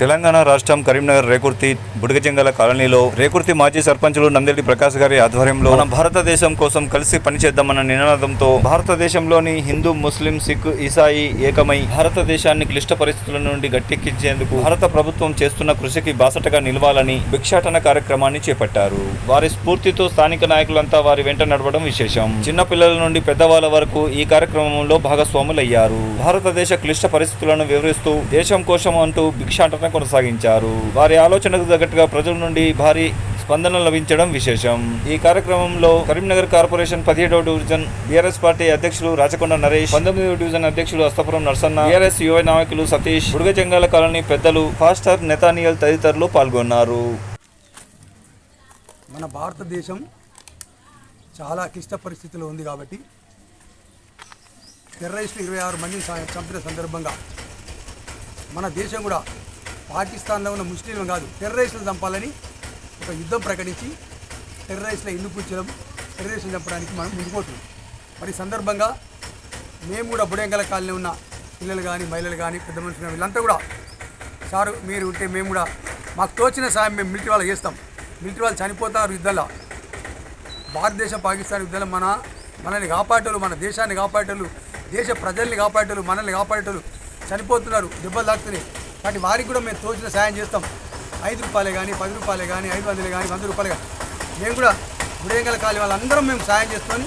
తెలంగాణ రాష్ట్రం కరీంనగర్ రేకుర్తి బుడగజంగల కాలనీలో రేకుర్తి మాజీ సర్పంచులు నందెల్లి ప్రకాష్ గారి ఆధ్వర్యంలో మన భారతదేశం కోసం కలిసి పనిచేద్దామన్న నినాదంతో భారతదేశంలోని హిందూ ముస్లిం సిక్ ఈసాయి ఏకమై భారతదేశాన్ని క్లిష్ట పరిస్థితుల నుండి గట్టెక్కించేందుకు భారత ప్రభుత్వం చేస్తున్న కృషికి బాసటగా నిలవాలని భిక్షాటన కార్యక్రమాన్ని చేపట్టారు. వారి స్ఫూర్తితో స్థానిక నాయకులంతా వారి వెంట నడవడం విశేషం. చిన్నపిల్లల నుండి పెద్దవాళ్ళ వరకు ఈ కార్యక్రమంలో భాగస్వాములయ్యారు. భారతదేశ క్లిష్ట పరిస్థితులను వివరిస్తూ దేశం కోసం అంటూ భిక్షాటన కొనసాగించారు. వారి ఆలోచనకు తగ్గట్టుగా ప్రజల నుండి భారీ స్పందన లభించడం విశేషం. ఈ కార్యక్రమంలో కరీంనగర్ కార్పొరేషన్ పదిహేడవ డివిజన్ బీఆర్ఎస్ పార్టీ అధ్యక్షులు రాచకొండ నరేష్ పంతొమ్మిదవ డివిజన్ అధ్యక్షులు అస్తపురం నర్సన్న బీఆర్ఎస్ యువ నాయకులు సతీష్ బుడగజంగాల కాలనీ పెద్దలు ఫాస్టర్ నెతానియల్ తదితరులు పాల్గొన్నారు. మన భారతదేశం చాలా క్లిష్ట పరిస్థితిలో ఉంది కాబట్టి టెర్రరిస్టులు ఇరవై ఆరు మందిని చంపిన సందర్భంగా మన దేశం కూడా పాకిస్తాన్లో ఉన్న ముస్లింలు కాదు టెర్రరిస్టులు చంపాలని ఒక యుద్ధం ప్రకటించి టెర్రరిస్టుల ఇల్లు కూర్చడం టెర్రరిస్టులు చంపడానికి మనం ముందుకోతున్నాం మరి సందర్భంగా మేము కూడా బుడెంగల కాలనీ ఉన్న పిల్లలు కానీ మహిళలు కానీ పెద్ద మనుషులు కానీ వీళ్ళంతా కూడా సారు మీరు ఉంటే మేము కూడా మాకు తోచిన సాయం మేము మిలిటరీ వాళ్ళు చేస్తాం. మిలిటరీ వాళ్ళు చనిపోతారు యుద్ధంలో. భారతదేశం పాకిస్తాన్ యుద్ధంలో మన మనల్ని కాపాడేటోళ్ళు మన దేశాన్ని కాపాడేటోళ్ళు దేశ ప్రజల్ని కాపాడేటోళ్ళు మనల్ని కాపాడేటోళ్ళు చనిపోతున్నారు దెబ్బలు తాకుతున్నాయి. కాబట్టి వారికి కూడా మేము తోచిన సాయం చేస్తాం. ఐదు రూపాయలే కానీ పది రూపాయలే కానీ ఐదు వందలే కానీ వంద రూపాయలు కానీ మేము కూడా గుడేంగల కాలి వాళ్ళందరం మేము సాయం చేసుకొని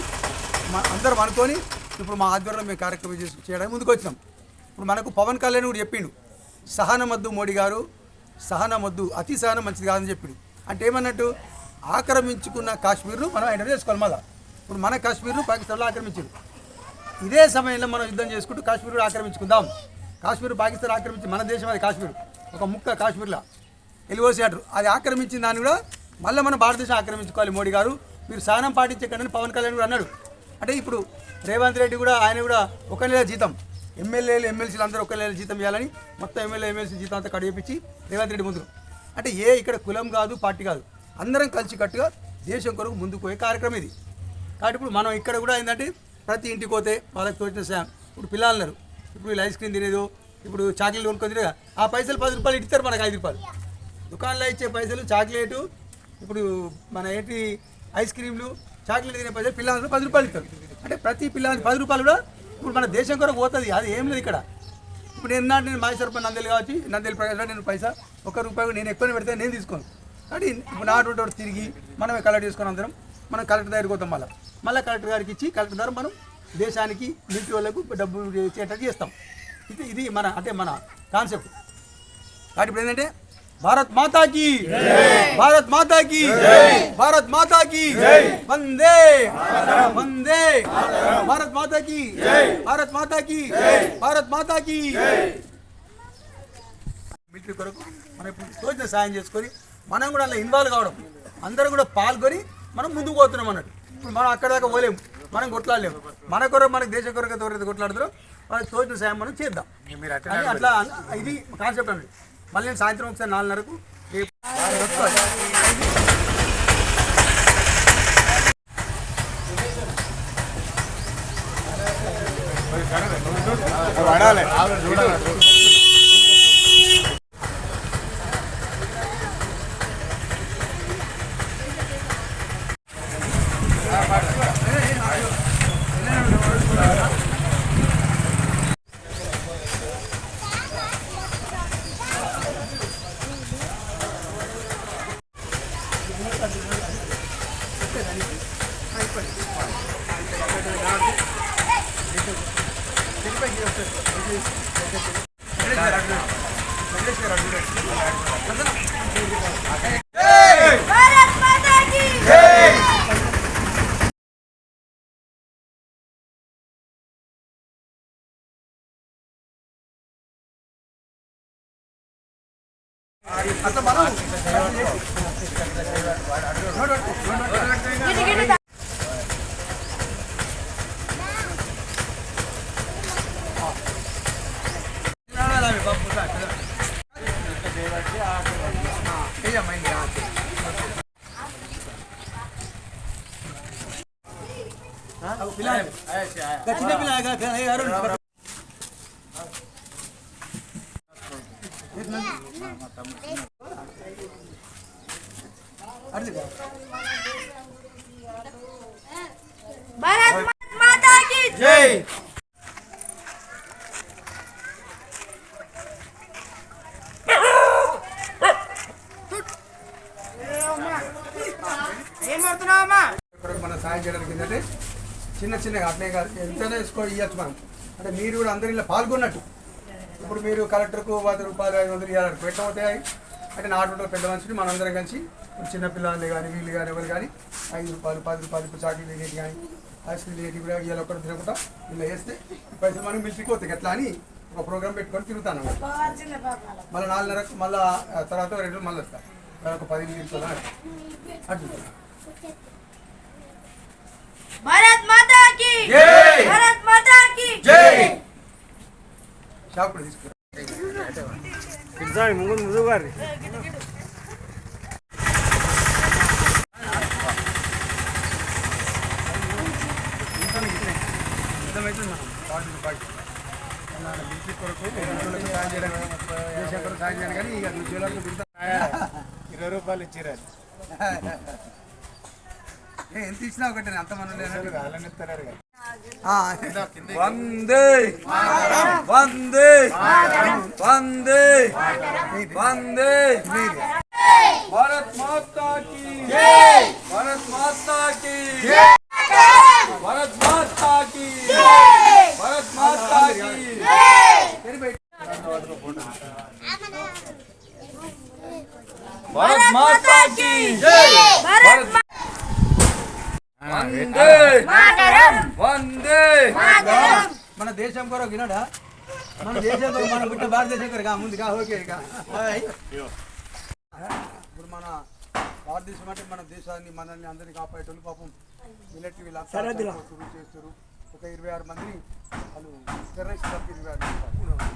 మా అందరం అనుకొని ఇప్పుడు మా ఆధ్వర్యంలో మేము కార్యక్రమం చేసి చేయడానికి ముందుకు వచ్చినాం ఇప్పుడు మనకు పవన్ కళ్యాణ్ కూడా చెప్పిండు. సహనమద్దు మోడీ గారు సహనమద్దు అతి సహనం మంచిది కాదని చెప్పిండు. అంటే ఏమన్నట్టు ఆక్రమించుకున్న కాశ్మీర్ను మనం ఎంటర్ చేసుకోవాలి మళ్ళా. ఇప్పుడు మన కాశ్మీర్ను పాకిస్తాన్లో ఆక్రమించారు. ఇదే సమయంలో మనం యుద్ధం చేసుకుంటూ కాశ్మీర్ కూడా ఆక్రమించుకుందాం. కాశ్మీర్ పాకిస్తాన్ ఆక్రమించి మన దేశం అది కాశ్మీర్. ఒక ముక్క కాశ్మీర్లో. ఎలివోసి అది ఆక్రమించిన దాన్ని కూడా మళ్ళీ మన భారతదేశం ఆక్రమించుకోవాలి మోడీ గారు. మీరు సహనం పాటించకండి పవన్ కళ్యాణ్ కూడా అన్నాడు. అంటే ఇప్పుడు రేవంత్ రెడ్డి కూడా ఆయన కూడా ఒక నెల జీతం. ఎమ్మెల్యేలు ఎమ్మెల్సీలు అందరూ ఒక నెల జీతం ఇవ్వాలని మొత్తం ఎమ్మెల్యే ఎమ్మెల్సీ జీతం అంతా కడిగిపించి రేవంత్ రెడ్డి ముందు. అంటే ఏ ఇక్కడ కులం కాదు పార్టీ కాదు. అందరం కలిసి కట్టుగా దేశం కొరకు ముందుకు పోయే కార్యక్రమం ఇది. కాబట్టి ఇప్పుడు మనం ఇక్కడ కూడా ఏంటంటే ప్రతి ఇంటికి పోతే వాళ్ళకి తోచిన ఇప్పుడు పిల్లలు అన్నారు. ఇప్పుడు వీళ్ళు ఐస్ క్రీమ్ తినేదు ఇప్పుడు చాక్లెట్ కొనుక్కొని తినేదా ఆ పైసలు పది రూపాయలు ఇస్తారు మనకు ఐదు రూపాయలు. దుకాణంలో ఇచ్చే పైసలు చాక్లెటు ఇప్పుడు మన ఏంటి ఐస్ క్రీమ్లు చాక్లెట్ తినే పైసలు పిల్లలందరూ పది రూపాయలు ఇస్తారు. అంటే ప్రతి పిల్లలకి పది రూపాయలు కూడా ఇప్పుడు మన దేశం కొరకు పోతుంది అది ఏం లేదు ఇక్కడ. ఇప్పుడు నేను నాటి నేను మాజీ సర్పంచ్ నందేలు కావచ్చు నందేలు ప్రకాశ్ నేను పైసా ఒక్క రూపాయి నేను ఎక్కువ పెడితే నేను తీసుకోను. కాబట్టి ఇప్పుడు నాటు తిరిగి మనమే కలెక్ట్ చేసుకొని అందరం మనం కలెక్టర్ దగ్గరికి పోతాం మళ్ళీ. మళ్ళీ కలెక్టర్ గారికి ఇచ్చి కలెక్టర్ ద్వారా మనం దేశానికి నీటి వాళ్ళకు డబ్బు ఇచ్చేటట్టు చేస్తాం. ఇది ఇది మన అంటే మన కాన్సెప్ట్ కాబట్టి ఇప్పుడు ఏంటంటే భారత్ మాతాకి భారత్ మాతాకి భారత్ మాతాకి వందే వందే భారత్ మాతాకి భారత్ మాతాకి భారత్ మాతాకి మిలిటరీ కొరకు మనం ఇప్పుడు తోచిన సాయం చేసుకొని మనం కూడా అలా ఇన్వాల్వ్ కావడం. అందరూ కూడా పాల్గొని మనం ముందుకు పోతున్నాం అన్నట్టు. ఇప్పుడు మనం అక్కడ దాకా పోలేము మనం కొట్లాడలేము మన కొరకు మనకు దేశం కొరకు ఎవరైతే కొట్లాడుతారో వాళ్ళకి తోచిన సాయం మనం చేద్దాం. అని అట్లా ఇది కాన్సెప్ట్ అన్నది మళ్ళీ నేను సాయంత్రం ఒకసారి నాలుగున్నరకు రేపు भारत అట్లా మనం గిటి గిటి దా- చిన్న పిల్ల చేసిన భారత్ మన సాయం చేయడానికి ఏంటంటే చిన్న చిన్నగా అట్లే కాదు ఎంతైనా వేసుకోవడం ఇవ్వచ్చు మనం. అంటే మీరు కూడా అందరిలో పాల్గొన్నట్టు. ఇప్పుడు మీరు కలెక్టర్కు వంద రూపాయలు ఐదు వందలు ఇవ్వాలనుకో ఎట్లా అంటే నా ఆటోలో పెద్ద మనుషులు మనందరం కలిసి చిన్నపిల్లలు కానీ వీళ్ళు కానీ ఎవరు కానీ ఐదు రూపాయలు పది రూపాయలు ఇప్పుడు చాక్లెట్ తినేటి కానీ ఐస్ క్రీమ్ తినేటి ఇప్పుడు ఇవాళ ఒకటి తినకుండా ఇలా వేస్తే పైసలు మనం మిలిచిపోతాయి ఎట్లా అని ఒక ప్రోగ్రామ్ పెట్టుకొని తిరుగుతాను మళ్ళీ నాలుగున్నరకు మళ్ళీ తర్వాత రెండు మళ్ళీ వస్తాను ఒక పది నిమిషాలు అట్లా షాప్ తీసుకురా. అర్థమవుతుంది మనం పార్టీ టు పార్టీ మన మిలిటరీ కొరకు రైతులకు సాయం చేయడానికి దేశం కొరకు సాయం చేయడానికి కానీ ఇక ఉద్యోగాలకు తింటా ఇరవై రూపాయలు ఇచ్చిరా ఏ, ఎంత ఇచ్చినా ఒకటి అంత మనం లేనట్టు వాళ్ళని ఇస్తారు വന്ദേ വന്ദേ വന്ദേ വന്ദേ ഭാരത് മാതാ കി ഭാരത് മാതാ കി भारत माता की भारत माता की भारत माता की भारत वंदे వందే మన దేశం కొరకు వినడా? మన దేశం కొరకు మన పుట్టిన భారతదేశం కొరకు ముందుగా ఓకే ఇక. ఇప్పుడు మన భారతదేశం అంటే మన దేశాన్ని మనల్ని అందరినీ కాపాడేటోళ్ళు పాపం మిలిటరీ వీళ్ళు చేస్తారు ఒక ఇరవై ఆరు మందిని వాళ్ళు టెర్రరిస్ట్ ఇరవై ఆరు మంది.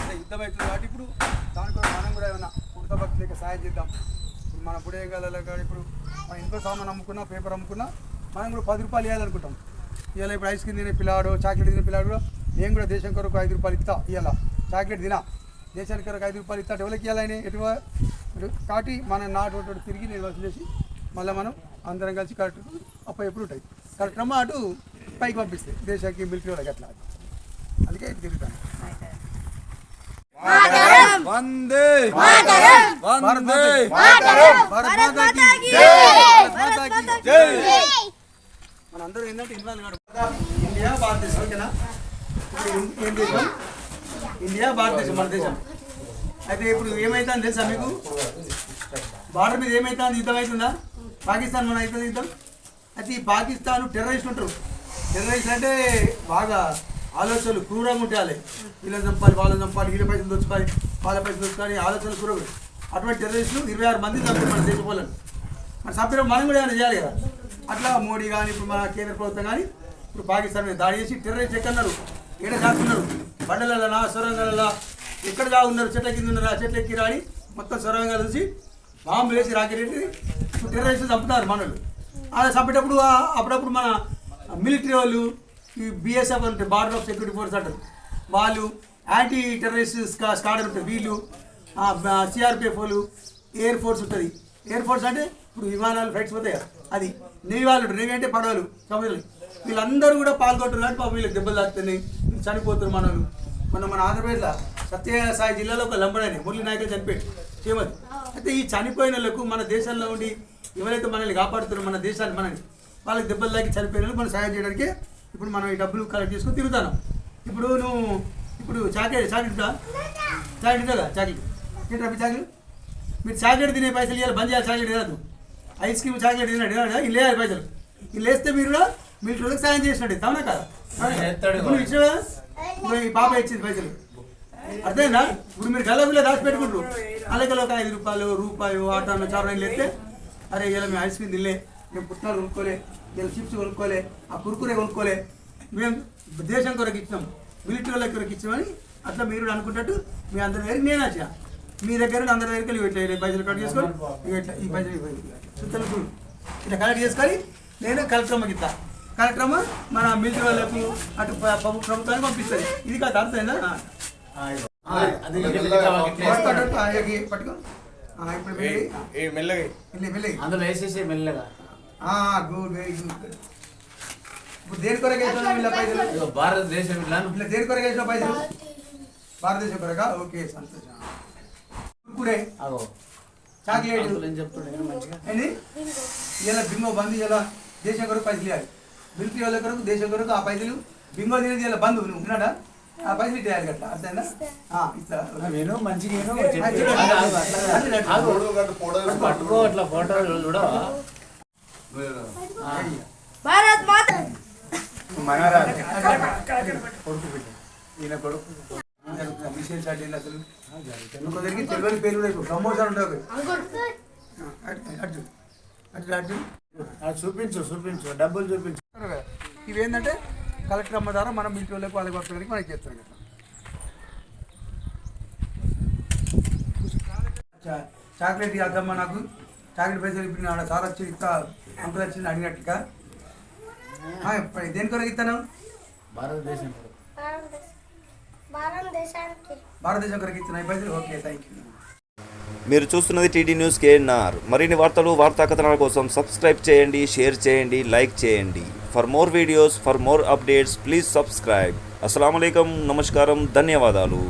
అంటే యుద్ధం అవుతుంది కాబట్టి ఇప్పుడు దాని కొరకు మనం కూడా ఏమైనా కుర్త భక్తులకి సాయం చేద్దాం. ఇప్పుడు మన బుడేగాలలో కానీ ఇప్పుడు మన ఇంట్లో సామాన్ అమ్ముకున్నా పేపర్ అమ్ముకున్నా మనం కూడా పది రూపాయలు ఇవ్వాలనుకుంటాం. ఇవాళ ఇప్పుడు ఐస్ క్రీమ్ తినే పిల్లాడు చాక్లెట్ తినే పిల్లాడు నేను కూడా దేశం కొరకు ఐదు రూపాయలు ఇస్తా ఇవాళ. చాక్లెట్ తినా. దేశానికి కొరకు ఐదు రూపాయలు ఇస్తా డెవలప్ చేయాలని ఎటు కాబట్టి మన నాటు తిరిగి నిర్వహణ చేసి మళ్ళీ మనం అందరం కలిసి కరెక్ట్ అప్ప ఎప్పుడు ఉంటాయి. కరెక్ట్ అమ్మ అటు పైకి పంపిస్తే దేశానికి మిలిటరీ వాళ్ళకి అట్లా. అందుకే తిరుగుతాను. వందే! వందే! మనందరూ ఏంటంటే ఇన్వాల్వ్ కాదు. ఇండియా భారతదేశం ఓకేనా? ఏం దేశం ఇండియా భారతదేశం మన దేశం. అయితే ఇప్పుడు ఏమైతుందని తెలుసా మీకు? బార్డర్ మీద ఏమైతుంది? యుద్ధం అవుతుందా? పాకిస్తాన్ మన అవుతుంది యుద్ధం? అయితే ఈ పాకిస్తాన్ టెర్రరిస్ట్ ఉంటారు. టెర్రరిస్ట్ అంటే బాగా ఆలోచనలు క్రూరంగా ఉండాలి. వీళ్ళని చంపాలి వాళ్ళని చంపాలి వీళ్ళ పైసలు దోచుకోవాలి వాళ్ళ పైసలు దోచుకోవాలి ఆలోచనలు క్రూరంగా అటువంటి టెర్రరిస్టులు ఇరవై ఆరు మంది చంపారు మన దేశ వాళ్ళని. మన సభ్యులు మనం కూడా ఏమైనా చేయాలి కదా? అట్లా మోడీ కానీ ఇప్పుడు మన కేంద్ర ప్రభుత్వం కానీ ఇప్పుడు పాకిస్తాన్ మీద దాడి చేసి టెర్రరిస్ట్ ఎక్కన్నారు ఏడ దాక్కున్నారు? బండలలో సొరంగాలలో ఎక్కడ దాగున్నారు చెట్ల కింద ఉన్నారా? చెట్ల ఎక్కి రాని మొత్తం సొరంగాలు చూసి బాంబు వేసి రాకెట్ వేసి ఇప్పుడు టెర్రరిస్టులు చంపుతున్నారు మనలు అలా చంపేటప్పుడు అప్పుడప్పుడు మన మిలిటరీ వాళ్ళు ఈ బిఎస్ఎఫ్ అంటే బార్డర్ ఆఫ్ సెక్యూరిటీ ఫోర్స్ అంటారు. వాళ్ళు యాంటీ టెర్రరిస్ట్ స్కాడర్ ఉంటుంది వీళ్ళు సిఆర్పిఎఫ్ వాళ్ళు ఎయిర్ ఫోర్స్ ఉంటుంది. ఎయిర్ ఫోర్స్ అంటే ఇప్పుడు విమానాలు ఫ్లైట్స్ పోతాయి? కదా, అది. నీ వాళ్ళు ఉంటారు. పడవలు? సముద్రాలు వీళ్ళందరూ కూడా పాల్గొంటున్నారు అంటే పాపం వీళ్ళకి దెబ్బలు తాకుతున్నాయి చనిపోతున్నారు మనలు. మన మన ఆంధ్రప్రదేశ్లో సత్యసాయి జిల్లాలో ఒక లంబడని మురళి నాయకులు చనిపోయాడు శ్రీమతి అయితే ఈ చనిపోయిన వాళ్ళకు మన దేశంలో ఉండి ఎవరైతే మనల్ని కాపాడుతున్నారో మన దేశాన్ని మనని వాళ్ళకి దెబ్బలు తాకి చనిపోయిన వాళ్ళు మనం సాయం చేయడానికి ఇప్పుడు మనం ఈ డబ్బులు కలెక్ట్ చేసుకొని తిరుగుతాను ఇప్పుడు నువ్వు ఇప్పుడు చాక్లెట్ చాక్లెట్ చాక్లెట్ కదా చాక్లెట్. ఏంటి రవి చాక్లెట్? మీరు చాక్లెట్ తినే పైసలు ఇవ్వాలి బంద్ చేయాలి కదా తినద్దు. ఐస్ క్రీమ్ చాక్లెట్ తినాడు ఇల్లు వేయాలి పైసలు ఇల్లు వేస్తే మీరు కూడా మిలిటరీలకు సాయం చేసినట్టు. అవునా కదా? నువ్వు ఇప్పుడు ఈ పాప ఇచ్చింది పైసలు అర్థమైందా? ఇప్పుడు మీరు గల్లబిల్ల దాచి పెట్టుకుంటారు. అలాగే ఒక ఐదు రూపాయలు రూపాయలు ఆటాను చారు ఎత్తే అరే ఇలా మేము ఐస్ క్రీమ్ తినలే మేము పుట్టినాలు కొనుక్కోలే ఇలా చిప్స్ కొనుక్కోలే ఆ కురుకురే కొనుక్కోలే. మేము దేశం కొరకు ఇచ్చినాం మిలిటరీ వాళ్ళ కొరకు ఇచ్చినామని అట్లా మీరు కూడా అనుకుంటట్టు మీ అందరి దగ్గర నేను వచ్చా. మీ దగ్గర నుండి అందరి దగ్గరికి ఇట్లా ఇట్లా పైసలు కట్ చేసుకొని ఇట్లా ఈ పైసలు చూడు. ఇట్లా కలెక్ట్ చేసుకొని నేను కలెక్టర్మ్మకి ఇస్తా కలెక్టర్మ్మ మన మిలిటరీ వాళ్ళకు అటు ప్రభుత్వానికి పంపిస్తుంది ఇది కాదు అర్థమైందా? అది ఇట్లా ఇట్లా పట్టుకో, ఇప్పుడు వెళ్ళి. ఏ మెల్లగా. వెళ్ళి వెళ్ళి. అందులో వేసేసి మెల్లగా. గుడ్ వెరీ గుడ్ ఇప్పుడు దేని కొరకు వేసిన వీళ్ళ పైసలు ఇదిగో భారతదేశం ఇట్లా. ఇట్లా దేని కొరకు వేసిన పైసలు భారతదేశం కొరక? ఓకే సంతోషం. కురే అగో. చాక్లెట్. ఏం మంచిగా? ఏంది? ఇలా బింగో బంద్ ఇలా దేశం కొరకు పైసలు ఇవ్వాలి. వాళ్ళ కొరకు దేశం కొరకు ఆ పైసలు. బింగో తినేది ఇలా బంధు నువ్వు ఉన్నాడా ఆ పైసలు ఇట్లా అట్లా అర్థమైందా? ఆ, ఇట్లా. నేను మంచిగా అట్లా కాదు. అట్లా. ఆగు. పట్టుకో. అట్లా ఫోటో చూడవా? భారత్ మాత. కొడుకు బిడ్డ. ఈయన కొడుకు. విషయం స్టార్ట్ చేయాలి అసలు. కొందరికి తెలియని పేరు కూడా ప్రమోషన్ ఉంటుంది అటు అటు అటు అటు. అది చూపించు చూపించు. డబ్బులు చూపించు. ఇవి ఏంటంటే కలెక్టర్ అమ్మ ద్వారా మనం ఇంటి వాళ్ళకి వాళ్ళకి వస్తుంది మనకి చేస్తారు కదా. చాక్లెట్ ఇద్దామా నాకు. చాక్లెట్ పైసలు ఇప్పుడు నా సార్ వచ్చి ఇస్తా అంకుల్ వచ్చింది అడిగినట్టుగా. దేని కొరకు ఇస్తాను భారతదేశం. భారతదేశం కొరకు ఇస్తున్నా ఈ పైసలు ఓకే థ్యాంక్ యూ మీరు చూస్తున్నది టీడీ న్యూస్ కేఎన్ఆర్. మరిన్ని వార్తలు వార్తా కథనాల కోసం సబ్స్క్రైబ్ చేయండి షేర్ చేయండి లైక్ చేయండి. For more videos for more updates please subscribe అస్సలం నమస్కారం ధన్యవాదాలు.